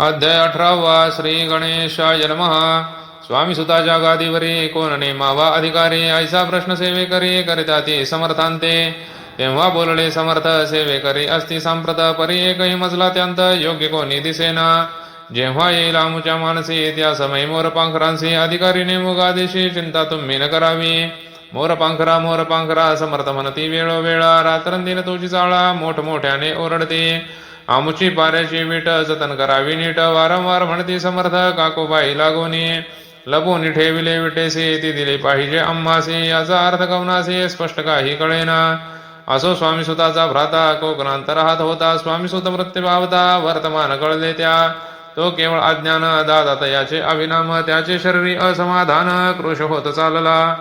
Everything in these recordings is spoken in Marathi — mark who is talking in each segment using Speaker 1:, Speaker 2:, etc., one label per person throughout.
Speaker 1: अध्याय अठरावा श्री गणेशाय नमः. स्वामी सुता गादीवरी कोण नेमावा अधिकारी ऐसा प्रश्न सेवे करी करिता ती समर्थांते. तेव्हा बोलले समर्थ सेवे करी असती सांप्रत परी एकही मजला त्यांत योग्य कोणी दिसेना जेव्हा येईल आमुच्या मानसी त्या समय मोरपांखरांसी अधिकारी नेमूक चिंता तुम्ही न करावी. मोरपांखरा मोरपांखरा समर्थ म्हणती वेळोवेळा रात्रंदिन तुझी चाळा मोठमोठ्याने ओरडते. आमुची पाऱ्याची मीठ जतन करावी नीट. वारंवार म्हणती समर्थ काकोबाई लागोनी. लपून ठेविले विटेसी ती दिले पाहिजे अम्मासी. याचा अर्थ कवनासी स्पष्ट काही कळेना. असो स्वामी सुताचा भ्राता कोकणांत राहत होता. स्वामी सुत मृत्यू पावता वर्तमान कळले त्या. तो केवळ अज्ञान दादा तयाचे अभिनाम त्याचे शरीरी असमाधान कृश होत चालला.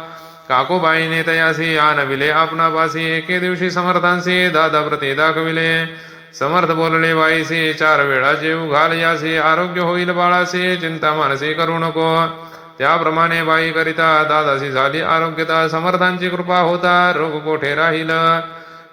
Speaker 1: काकोबाईने तयासी आणविले आपणापासी. एके दिवशी समर्थांशी दादा प्रती दाखविले. समर्थ बोलणे बाईसी चार वेळा जेव घाल यासी आरोग्य होईल बाळासी चिंता मानसी करू नको. त्याप्रमाणे बाई करिता दादासी झाली आरोग्यता समर्थांची कृपा होता रोग कोठे राहील?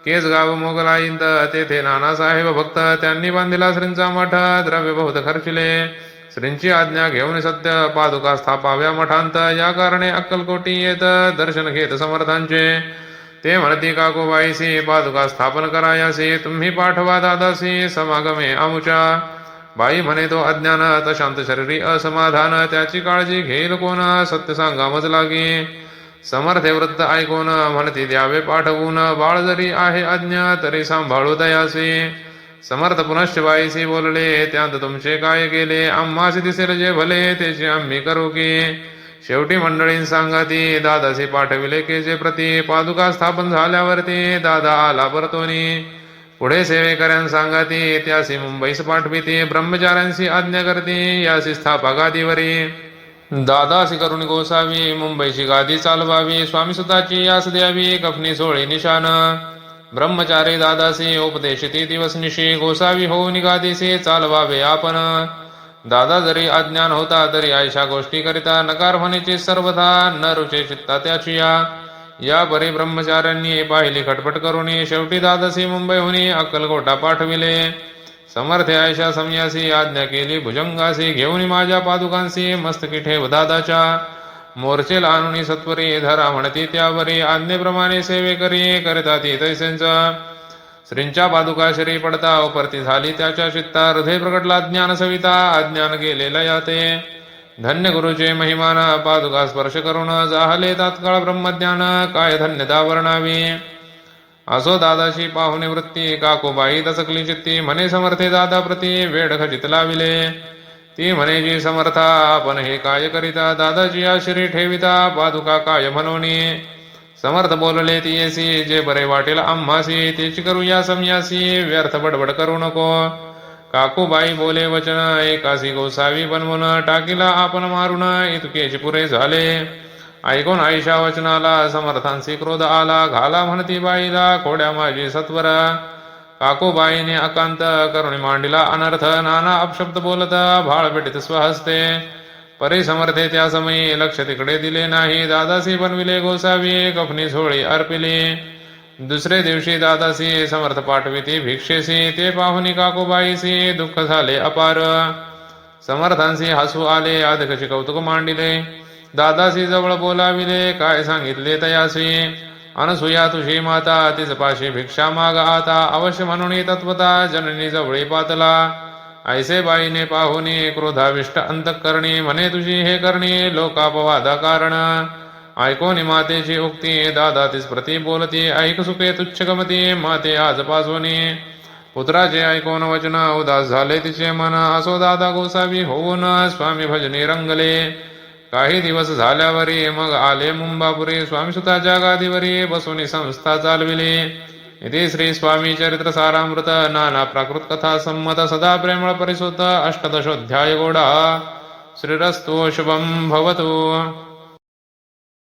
Speaker 1: केस गाव मोगलाईंत तेथे नानासाहेब भक्त त्यांनी बांधिला श्रींचा मठ द्रव्य बहुत खर्चिले. श्रींची आज्ञा घेऊन सत्य पादुका स्थापाव्या मठांत या कारणे अक्कलकोटी येत दर्शन घेत समर्थांचे. ते म्हणती काकोबाईसी पादुका स्थापन करायासे तुम्ही पाठवा दादासी समागमे आमुच्या. बाई म्हणे तो अज्ञान शांत शरीरी असमाधान त्याची काळजी घेईल कोण? सत्य सांगामच लागे. समर्थ वृत्त ऐकून म्हणती द्यावे पाठवून बाळ जरी आहे अज्ञ तरी सांभाळू दयासी. समर्थ पुनश्च बाईसी बोलले त्यात तुमचे काय केले आम्हासी दिसेल जे भले त्याचे आम्ही करू की. शेवटी मंडळीं सांगाती दादासी पाठविले के जे प्रती पादुका स्थापन झाल्यावरती दादा आला परतोनी. पुढे सेवेकऱ्यां सांगाती त्यासी मुंबईस पाठविते ब्रह्मचाऱ्यांशी आज्ञा करते यासी स्थापा गादीवरी दादासी करुण गोसावी मुंबईची गादी चालवावी स्वामी सुताची यास द्यावी कफनी सोळी निशान. ब्रह्मचारी दादासी उपदेशिती दिवस निशी गोसावी होऊन गादीसी चालवावे आपण. दादा जरी अज्ञान होता तरी आयशा गोष्टीकरिता नकार होण्याची सर्वथा न रुचे चित्ता त्याची या या परी ब्रह्मचार्यांनी पाहिली खटपट करून शेवटी दादासी मुंबईहून अक्कलकोटा पाठविले. समर्थ आयशा समयासी आज्ञा केली. भुजंगासी घेऊन माझ्या पादुकांसी मस्तकी ठेव दादाच्या. मोर्चे आणून सत्वरी धरा म्हणती त्यावरी. आज्ञेप्रमाणे सेवे करी करता ती तैसेंचा. श्रींच्या पादुका शरी पडता उपरती झाली त्याच्या चित्ता हृदय प्रकटला ज्ञान सविता अज्ञान गेलेला याते. धन्य गुरुचे महिमान पादुका स्पर्श करून जाहले तात्काळ ब्रह्मज्ञान काय धन्यता वर्णावी? असो दादाशी पाहुणे वृत्ती काकोबाई दसकली चित्ती म्हणे समर्थे दादा प्रती वेड खचित लाविले. ती म्हणे जी समर्था आपण हे काय करिता? दादाजी आश्री ठेविता पादुका काय म्हणोनी? समर्थ बोलले ती येसी जे बरे वाटेल आम्हासी तेची करू या समयासी व्यर्थ बडबड करू नको. काकूबाई बोले वचन एकासी गोसावी बनवून टाकीला आपण मारून इतकेच पुरे झाले. ऐकून आईशा वचनाला समर्थांशी क्रोध आला घाला म्हणती बाईला खोड्या माझी सत्वर. काकूबाईने अकांत करुणी मांडीला अनर्थ नाना अपशब्द बोलत भाळ भेटीत स्वहस्ते. परी समर्थे त्या समयी लक्ष तिकडे दिले नाही. दादासी बनविले गोसावी कफनी सोळी अर्पिली. दुसरे दिवशी दादासी समर्थ पाठविती भिक्षेसी. ते पाहुनी काकोबाईसी दुःख झाले अपार. समर्थांशी हसू आले आदकशी कौतुक मांडिले. दादासी जवळ बोलाविले काय सांगितले तयासी? अनसुया तुझी माता तिच पाशी भिक्षा माग आता. अवश्य म्हणून तत्वता जननी जवळी पातला. ऐसे बाईने पाहुनी क्रोधाविष्ट अंतकरणी म्हणे तुझी हे करणी लोकापवादा कारण. ऐकोनी मातेची उक्ती दादा तीस प्रती बोलती ऐक सुखे तुच्छ गमती माते आजपासून पुत्राचे ऐकून वचन उदास झाले तिचे मन असो दादा गोसावी होऊन स्वामी भजनी रंगले. काही दिवस झाल्यावरी मग आले मुंबापुरी स्वामी सुताच्या गादीवरी बसून संस्था चालविली. इथे श्री स्वामी चरित्र सारामृत नाना प्राकृत कथा संमत सदा प्रेमळ परिशुद्ध अष्टदशोध्याय गोडा श्रीरस्तु शुभम भवतु।